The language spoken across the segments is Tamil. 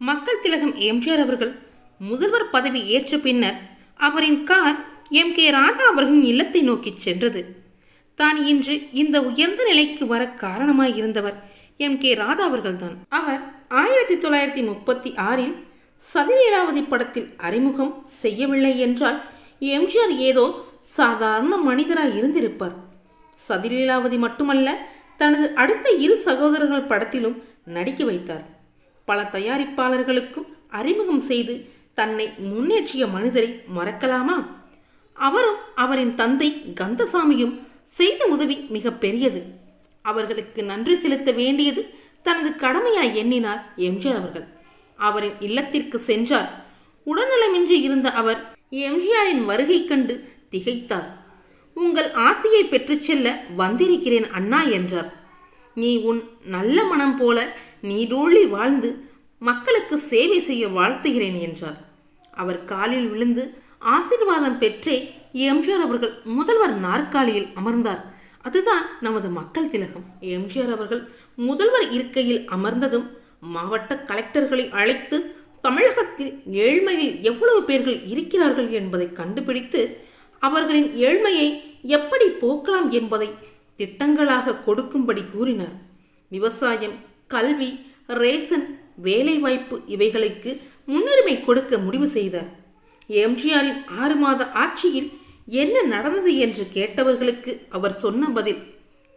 மக்கள் திலகம் எம்ஜிஆர் அவர்கள் முதல்வர் பதவி ஏற்ற பின்னர் அவரின் கார் எம் கே ராதா அவர்களின் இல்லத்தை நோக்கிச் சென்றது. தான் இன்று இந்த உயர்ந்த நிலைக்கு வர காரணமாய் இருந்தவர் எம் கே ராதா அவர்கள்தான். அவர் ஆயிரத்தி தொள்ளாயிரத்தி முப்பத்தி ஆறில் சதிலீலாவதி படத்தில் அறிமுகம் செய்யவில்லை என்றால் எம்ஜிஆர் ஏதோ சாதாரண மனிதராக இருந்திருப்பார். சதிலீலாவதி மட்டுமல்ல தனது அடுத்த இரு சகோதரர்கள் படத்திலும் நடிக்க வைத்தார். பல தயாரிப்பாளர்களுக்கும் அறிமுகம் செய்து தன்னை முன்னேற்றிய மனிதரை மறக்கலாமா? அவரும் அவரின் தந்தை கந்தசாமியும் செய்த உதவி மிக பெரியது. அவர்களுக்கு நன்றி செலுத்த வேண்டியது தனது கடமையாய் எண்ணினார் எம்ஜிஆர் அவர்கள். அவரின் இல்லத்திற்கு சென்றார். உடல்நலமின்றி இருந்த அவர் எம்ஜிஆரின் வருகை கண்டு திகைத்தார். உங்கள் ஆசையை பெற்றுச் செல்ல வந்திருக்கிறேன் அண்ணா என்றார். நீ உன் நல்ல மனம் போல நீடூழி வாழ்ந்து மக்களுக்கு சேவை செய்ய வாழ்த்துகிறேன் என்றார். அவர் காலில் விழுந்து ஆசீர்வாதம் பெற்றே எம்ஜிஆர் அவர்கள் முதல்வர் நாற்காலியில் அமர்ந்தார். அதுதான் நமது மக்கள் திலகம். எம்ஜிஆர் அவர்கள் முதல்வர் இருக்கையில் அமர்ந்ததும் மாவட்ட கலெக்டர்களை அழைத்து தமிழகத்தில் ஏழ்மையில் எவ்வளவு பேர்கள் இருக்கிறார்கள் என்பதை கண்டுபிடித்து அவர்களின் ஏழ்மையை எப்படி போக்கலாம் என்பதை திட்டங்களாக கொடுக்கும்படி கூறினார். விவசாயம் கல்வி ரேசன் வேலைவாய்ப்பு இவைகளுக்கு முன்னுரிமை கொடுக்க முடிவு செய்தார் எம்ஜிஆரின் ஆறு மாத ஆட்சியில் என்ன நடந்தது என்று கேட்டவர்களுக்கு அவர் சொன்ன பதில்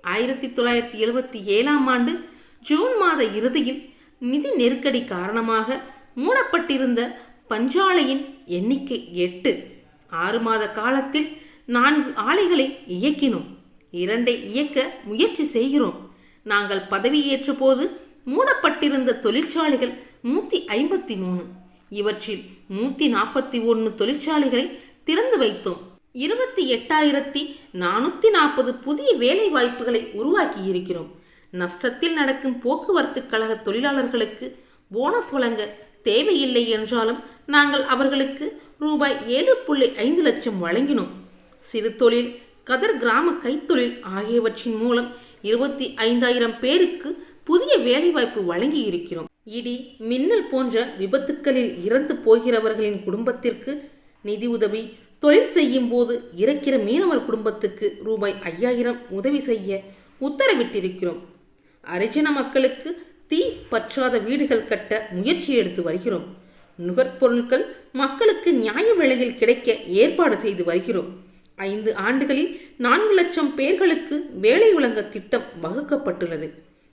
ஆயிரத்தி தொள்ளாயிரத்தி எழுபத்தி ஏழாம் ஆண்டு ஜூன் மாத இறுதியில் நிதி நெருக்கடி காரணமாக மூடப்பட்டிருந்த பஞ்சாலையின் எண்ணிக்கை எட்டு. ஆறு மாத காலத்தில் நான்கு ஆலைகளை இயக்கினோம். இரண்டை இயக்க முயற்சி செய்கிறோம். நாங்கள் பதவியேற்ற போது மூடப்பட்டிருந்த தொழிற்சாலைகள் நூற்றி ஐம்பத்தி மூணு. இவற்றில் நூற்றி நாற்பத்தி ஒன்று தொழிற்சாலைகளை திறந்து வைத்தோம். இருபத்தி எட்டாயிரத்தி நானூற்றி நாற்பது புதிய வேலை வாய்ப்புகளை உருவாக்கி இருக்கிறோம் நஷ்டத்தில் நடக்கும் போக்குவரத்து கழக தொழிலாளர்களுக்கு போனஸ் வழங்க தேவையில்லை என்றாலும் நாங்கள் அவர்களுக்கு ரூபாய் ஏழு புள்ளி ஐந்து லட்சம் வழங்கினோம். சிறு தொழில் கதர் கிராம கைத்தொழில் ஆகியவற்றின் மூலம் இருபத்தி ஐந்தாயிரம் பேருக்கு புதிய வேலைவாய்ப்பு வழங்கி இருக்கிறோம் இடி மின்னல் போன்ற விபத்துக்களில் இறந்து போகிறவர்களின் குடும்பத்திற்கு நிதி உதவி தொழில் செய்யும் போது இறக்கிற மீனவர் குடும்பத்துக்கு ரூபாய் ஐயாயிரம் உதவி செய்ய உத்தரவிட்டிருக்கிறோம். அரிஜன மக்களுக்கு தீ பற்றாத வீடுகள் கட்ட முயற்சி எடுத்து வருகிறோம். நுகர்பொருட்கள் மக்களுக்கு நியாய விலையில் கிடைக்க ஏற்பாடு செய்து வருகிறோம். ஐந்து ஆண்டுகளில் நான்கு லட்சம் பேர்களுக்கு வேலை வழங்க திட்டம் வகுக்கப்பட்டுள்ளது.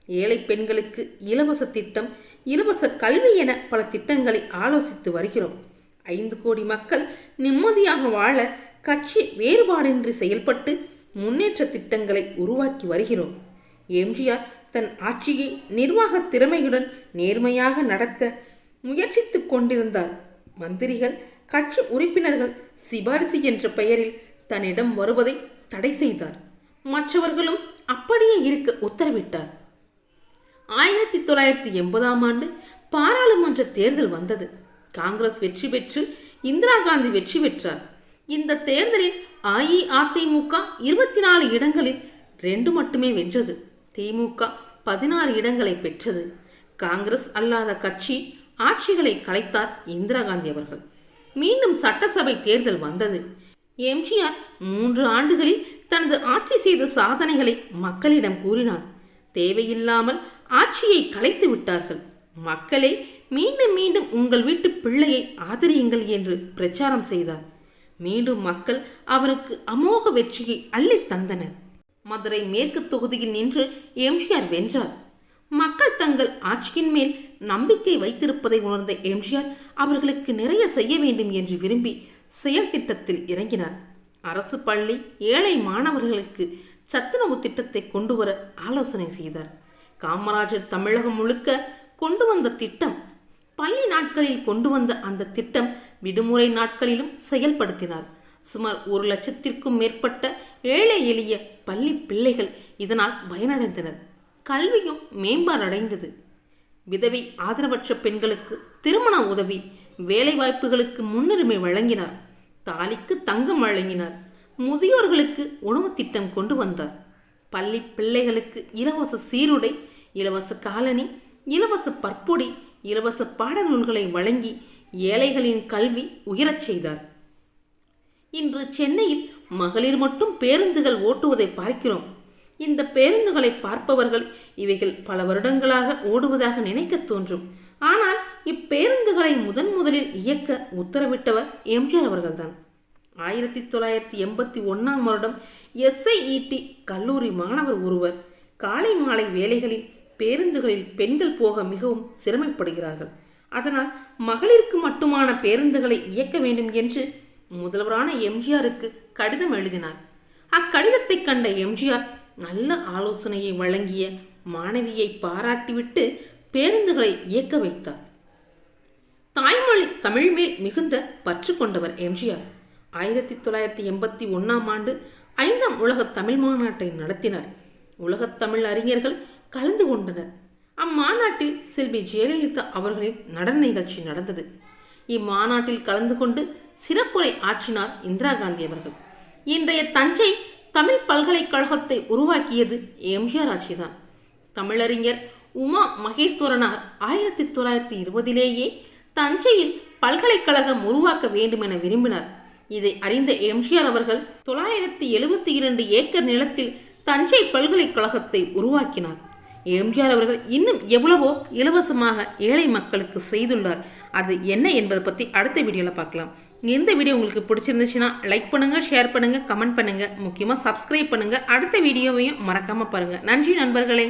ஏழை பெண்களுக்கு இலவச திட்டம் இலவச கல்வி என பல திட்டங்களை ஆலோசித்து வருகிறோம். ஐந்து கோடி மக்கள் நிம்மதியாக வாழ கட்சி வேறுபாடின்றி செயல்பட்டு முன்னேற்ற திட்டங்களை உருவாக்கி வருகிறோம். எம்ஜிஆர் தன் ஆட்சியை நிர்வாக திறமையுடன் நேர்மையாக நடத்த முயற்சித்துக் கொண்டிருந்தார். மந்திரிகள் கட்சி உறுப்பினர்கள் சிபாரிசு என்ற பெயரில் தன்னிடம் வருவதை தடை செய்தார். மற்றவர்களும் அப்படியே இருக்க உத்தரவிட்டார். ஆயிரத்தி தொள்ளாயிரத்தி எண்பதாம் ஆண்டு பாராளுமன்ற தேர்தல் வந்தது. காங்கிரஸ் வெற்றி பெற்று இந்திரா காந்தி வெற்றி பெற்றார். இந்த தேர்தலில் அஇஅதிமுக இருபத்தி நாலு இடங்களில் ரெண்டு மட்டுமே வென்றது. திமுக பதினாறு இடங்களை பெற்றது. காங்கிரஸ் அல்லாத கட்சி ஆட்சிகளை கலைத்தார் இந்திரா காந்தி அவர்கள். மீண்டும் சட்டசபை தேர்தல் வந்தது. எம்ஜிஆர் மூன்று ஆண்டுகளில் தனது ஆட்சி செய்த சாதனைகளை மக்களிடம் கூறினார். தேவையில்லாமல் ஆட்சியை கலைத்து விட்டார்கள். மக்களே மீண்டும் மீண்டும் உங்கள் வீட்டு பிள்ளையை ஆதரியுங்கள் என்று பிரச்சாரம் செய்தார். மீண்டும் மக்கள் அவருக்கு அமோக வெற்றியை அள்ளித் தந்தனர். மதுரை மேற்கு தொகுதியில் நின்று எம்ஜிஆர் வென்றார். மக்கள் தங்கள் ஆட்சியின் மேல் நம்பிக்கை வைத்திருப்பதை உணர்ந்த எம்ஜிஆர் அவர்களுக்கு நிறைய செய்ய வேண்டும் என்று விரும்பி செயல் திட்டத்தில் இறங்கினார். அரசு பள்ளி ஏழை மாணவர்களுக்கு சத்துணவு திட்டத்தை கொண்டு வர ஆலோசனை செய்தார். காமராஜர் தமிழகம் முழுக்க கொண்டு வந்த திட்டம் பள்ளி நாட்களில் கொண்டு வந்த அந்த திட்டம் விடுமுறை நாட்களிலும் செயல்படுத்தினார். சுமார் ஒரு லட்சத்திற்கும் மேற்பட்ட ஏழை எளிய பள்ளி பிள்ளைகள் இதனால் பயனடைந்தனர். கல்வியும் மேம்பாடடைந்தது. விதவை ஆதரவற்ற பெண்களுக்கு திருமண உதவி வேலைவாய்ப்புகளுக்கு முன்னுரிமை வழங்கினார். தாலிக்கு தங்கம் வழங்கினார். முதியோர்களுக்கு உணவு திட்டம் கொண்டு வந்தார். பள்ளி பிள்ளைகளுக்கு இலவச சீருடை இலவச காலணி இலவச பற்பொடி இலவச பாடநூல்களை வழங்கி ஏழைகளின் கல்வி உயரச் செய்தார். இன்று சென்னையில் மகளிர் மட்டும் பேருந்துகள் ஓட்டுவதை பார்க்கிறோம். இந்த பேருந்துகளை பார்ப்பவர்கள் இவைகள் பல வருடங்களாக ஓடுவதாக நினைக்க தோன்றும். ஆனால் இப்பேருந்துகளை முதன் முதலில் இயக்க உத்தரவிட்டவர் எம்ஜிஆர் அவர்கள்தான். ஆயிரத்தி தொள்ளாயிரத்தி எண்பத்தி ஒன்றாம் வருடம் எஸ்ஐஇடி கல்லூரி மாணவர் ஒருவர் காலை மாலை வேலைகளில் பேருந்துகளில் பெண்கள் போக மிகவும் சிரமப்படுகிறார்கள். அதனால் மகளிருக்கு மட்டுமான பேருந்துகளை இயக்க வேண்டும் என்று முதல்வரான எம்ஜிஆருக்கு கடிதம் எழுதினார். அக்கடிதத்தை கண்ட எம்ஜிஆர் நல்ல ஆலோசனையை வழங்கிய மாணவியை பாராட்டிவிட்டு பேருந்துகளை இயக்க வைத்தார். தாய்மொழி தமிழ் மேல் மிகுந்த பற்று கொண்டவர் எம்ஜிஆர். ஆயிரத்தி தொள்ளாயிரத்தி எண்பத்தி ஒன்றாம் ஆண்டு ஐந்தாம் உலக தமிழ் மாநாட்டை நடத்தினார். உலகத் தமிழ் அறிஞர்கள் கலந்து கொண்டனர். அம்மாநாட்டில் செல்வி ஜெயலலிதா அவர்களின் நடன நிகழ்ச்சி நடந்தது. இம்மாநாட்டில் கலந்து கொண்டு சிறப்புரை ஆற்றினார் இந்திரா காந்தி அவர்கள். இன்றைய தஞ்சை தமிழ் பல்கலைக்கழகத்தை உருவாக்கியது எம்ஜிஆர் ஆட்சிதான். தமிழறிஞர் உமா மகேஸ்வரனார் ஆயிரத்தி தொள்ளாயிரத்தி இருபதிலேயே தஞ்சையில் பல்கலைக்கழகம் உருவாக்க வேண்டும் என விரும்பினார். இதை அறிந்த எம்ஜிஆர் அவர்கள் தொள்ளாயிரத்தி எழுபத்தி இரண்டு ஏக்கர் நிலத்தில் தஞ்சை பல்கலைக்கழகத்தை உருவாக்கினார். எம்ஜிஆர் அவர்கள் இன்னும் எவ்வளவோ இலவசமாக ஏழை மக்களுக்கு செய்துள்ளார். அது என்ன என்பதை பற்றி அடுத்த வீடியோவில் பார்க்கலாம். இந்த வீடியோ உங்களுக்கு பிடிச்சிருந்துச்சுன்னா லைக் பண்ணுங்கள் ஷேர் பண்ணுங்கள் கமெண்ட் பண்ணுங்கள் முக்கியமாக சப்ஸ்கிரைப் பண்ணுங்கள் அடுத்த வீடியோவையும் மறக்காமல் பாருங்கள் நன்றி நண்பர்களே.